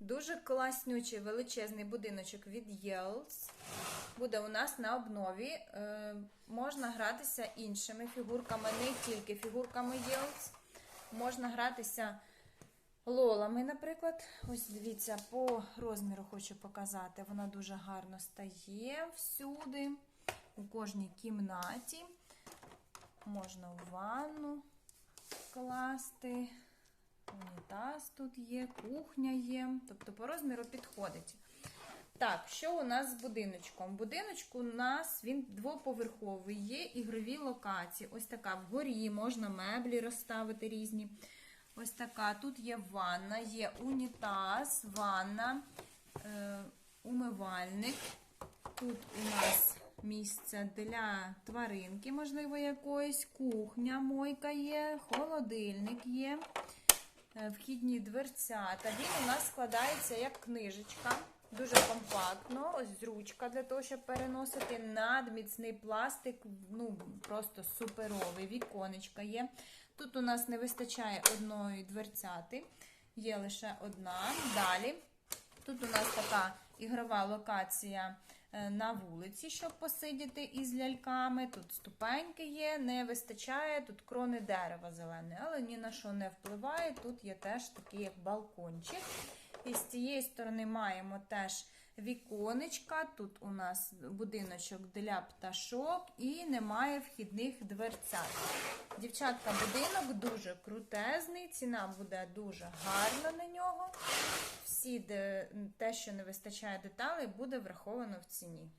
Дуже класнючий величезний будиночок від Yells. Буде у нас на обнові. Е, можна гратися іншими фігурками, не тільки фігурками Yells. Можна гратися лолами, наприклад. Ось дивіться, по розміру хочу показати. Вона дуже гарно стає всюди, у кожній кімнаті. Можна у ванну класти. Унітаз тут є, кухня є. Тобто по розміру підходить. Так, що у нас з будиночком? Будиночку у нас він двоповерховий, є ігрові локації. Ось така вгорі можна меблі розставити різні. Ось така. Тут є ванна, є унітаз, ванна, е, умивальник. Тут у нас місце для тваринки, можливо, якоїсь, кухня, мойка є, холодильник є, вхідні дверцята. Він у нас складається як книжечка. Дуже компактно, ось ручка для того, щоб переносити надміцний пластик, ну просто суперовий, віконечка є. Тут у нас не вистачає одної дверцяти, є лише одна. Далі. Тут у нас така ігрова локація е, на вулиці, щоб посидіти із ляльками. Тут ступеньки є, не вистачає, тут крони дерева зелене, але ні на що не впливає. Тут є теж такий як балкончик. І з цієї сторони маємо теж віконечка. Тут у нас будиночок для пташок і немає вхідних дверцят. Дівчатка, будинок дуже крутезний, ціна буде дуже гарна на нього. Всі, те, що не вистачає деталей, буде враховано в ціні.